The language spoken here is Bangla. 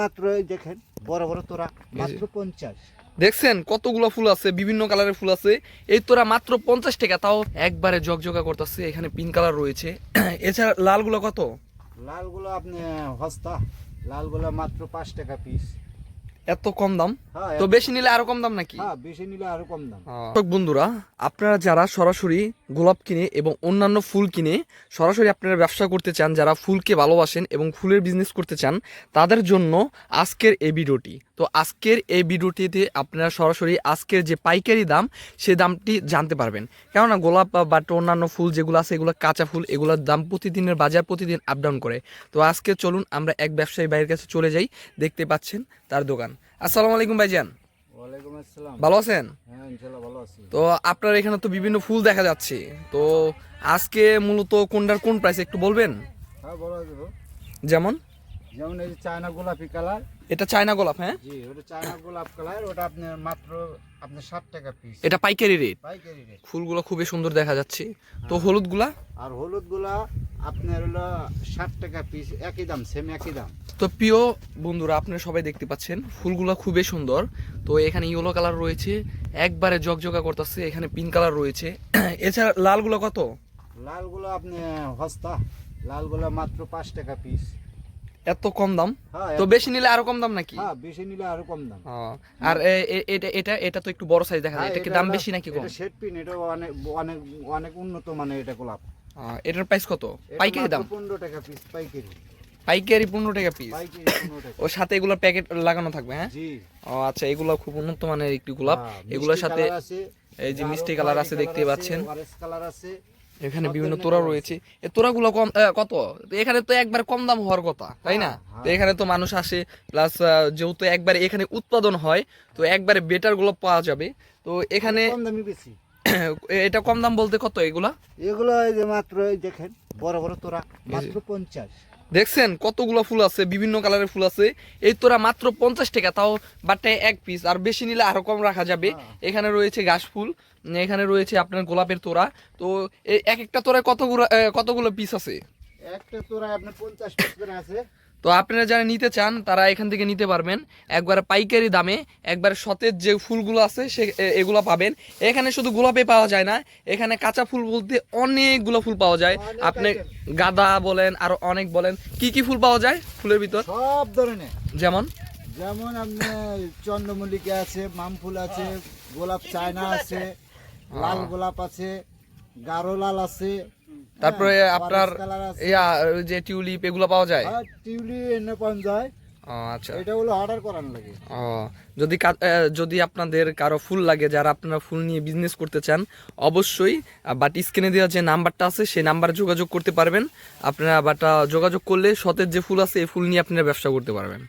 মাত্র দেখেন বড় বড় তোরা মাত্র পঞ্চাশ। দেখছেন কতগুলো ফুল আছে বিভিন্ন কালারের ফুল আছে। এই তোরা মাত্র পঞ্চাশ টাকা তাও একবারে জগজগা করতেছে এখানে পিঙ্ক কালার রয়েছে। এছাড়া লালগুলো কত? লালগুলো আপনি হস্তা লালগুলো মাত্র পাঁচ টাকা পিস এত কম দাম? হ্যাঁ তো বেশি নিলে আরও কম দাম নাকি? হ্যাঁ বেশি নিলে আরও কম দাম। দর্শক বন্ধুরা আপনারা যারা সরাসরি গোলাপ কিনে এবং অন্যান্য ফুল কিনে সরাসরি আপনারা ব্যবসা করতে চান যারা ফুলকে ভালোবাসেন এবং ফুলের বিজনেস করতে চান তাদের জন্য আজকের এই ভিডিওটি। তো আজকের এই ভিডিওটিতে আপনারা সরাসরি আজকের যে পাইকারি দাম সেই দামটি জানতে পারবেন। কেননা গোলাপ বা অন্যান্য ফুল যেগুলো আছে এগুলো কাঁচা ফুল এগুলোর দাম প্রতিদিনের বাজার প্রতিদিন আপ ডাউন করে। তো আজকে চলুন আমরা এক ব্যবসায়ী ভাইয়ের কাছে চলে যাই দেখতে পাচ্ছেন তার দোকান। আসসালামু আলাইকুম ভাইজান। ভালো আছেন? হ্যাঁ তো আপনার এখানে তো বিভিন্ন ফুল দেখা যাচ্ছে। তো আজকে মূলত কোনটার কোন প্রাইস একটু বলবেন? হ্যাঁ যেমন? যেমন এই চায়না গোলাপি কালার। এটা চায়না গোলাপ হ্যাঁ? জি ওটা চায়না গোলাপ কালার ওটা আপনার মাত্র আপনার ষাট টাকা পিস এটা পাইকারি রেট পাইকারি রেট ফুলগুলো খুবই সুন্দর দেখা যাচ্ছে। তো হলুদগুলা? আর হলুদগুলা আপনার হলো ষাট টাকা পিস একই দাম সেম একই দাম। তো প্রিয় বন্ধুরা আপনারা সবাই দেখতে পাচ্ছেন ফুলগুলো খুবই সুন্দর। তো এখানে ইয়েলো কালার রয়েছে একবারে জগজগা করতেছে এখানে পিঙ্ক কালার রয়েছে। এছাড়া লালগুলো কত? লালগুলো আপনি হস্তা লালগুলো মাত্র পাঁচ টাকা পিস এত কম দাম? হ্যাঁ তো বেশি নিলে আরও কম দাম নাকি? হ্যাঁ বেশি নিলে আরও কম দাম। আর এটা এটা এটা তো একটু বড় সাইজ দেখা যায়। হ্যাঁ, এটা কি দাম বেশি নাকি কম? এটা শেড পিন এটা অনেক অনেক অনেক উন্নত মানে এটা গোলাপ। এটার প্রাইস কত? পাইকারি দাম? পনেরো টাকা পিস পাইকারি। পাইকারি পনেরো টাকা পিস ও সাথে এগুলো প্যাকেট লাগানো থাকবে হ্যাঁ? জি। ও আচ্ছা এগুলো খুব উন্নত মানের একটি গোলাপ। এগুলোর সাথে এই যে মিষ্টি কালার আছে দেখতে পাচ্ছেন। কালার আছে। এখানে বিভিন্ন তোরা রয়েছে। এই তোরাগুলো কম কত? তো এখানে তো একবার কম দাম হওয়ার কথা তাই না? হ্যাঁ, তো এখানে তো মানুষ আসে প্লাস যেহেতু একবার এখানে উৎপাদন হয় তো একবারে বেটারগুলো পাওয়া যাবে। তো এখানে কম দামি বেশি। এটা কম দাম বলতে কত এগুলা? এগুলো এই যে মাত্র দেখেন বড় বড় তোরা মাত্র পঞ্চাশ। দেখছেন? কতগুলো ফুল আছে বিভিন্ন কালারের ফুল আছে। এই তোরা মাত্র পঞ্চাশ টাকা তাও বাটে এক পিস আর বেশি নিলে আরও কম রাখা যাবে। হ্যাঁ। এখানে রয়েছে ঘাস ফুল এখানে রয়েছে আপনার গোলাপের তোরা তো এক একটা তোরা কতগুলো কতগুলো পিস আছে? একটা তোরা আপনার পঞ্চাশ পিস করে আছে। তো আপনারা যারা নিতে চান তারা এখান থেকে নিতে পারবেন। একবার পাইকারি দামে একবার সতেজ যে ফুলগুলো আছে সে এগুলো পাবেন। এখানে শুধু গোলাপে পাওয়া যায় না এখানে কাঁচা ফুল বলতে অনেকগুলো ফুল পাওয়া যায়। আপনি। গাঁদা বলেন আরও অনেক বলেন কি কি ফুল পাওয়া যায় ফুলের ভিতর? সব ধরনের। যেমন? যেমন আপনার চন্দ্রমল্লিকা আছে মাম ফুল আছে গোলাপ চায়না আছে লাল গোলাপ আছে গাঢ় লাল আছে তারপরে হ্যাঁ, আপনার। ইয়া যে টিউলিপ এগুলো পাওয়া যায়? আর টিউলি এনে পাওয়া যায়। আচ্ছা। এটা হলো অর্ডার করানো লাগে। ও যদি যদি আপনাদের কারও ফুল লাগে যারা আপনারা ফুল নিয়ে বিজনেস করতে চান অবশ্যই বাট স্ক্রিনে দেওয়া যে নাম্বারটা আছে সেই নাম্বারে যোগাযোগ করতে পারবেন। আপনারা বাট যোগাযোগ করলে সতেজ যে ফুল আছে এই ফুল নিয়ে আপনারা ব্যবসা করতে পারবেন।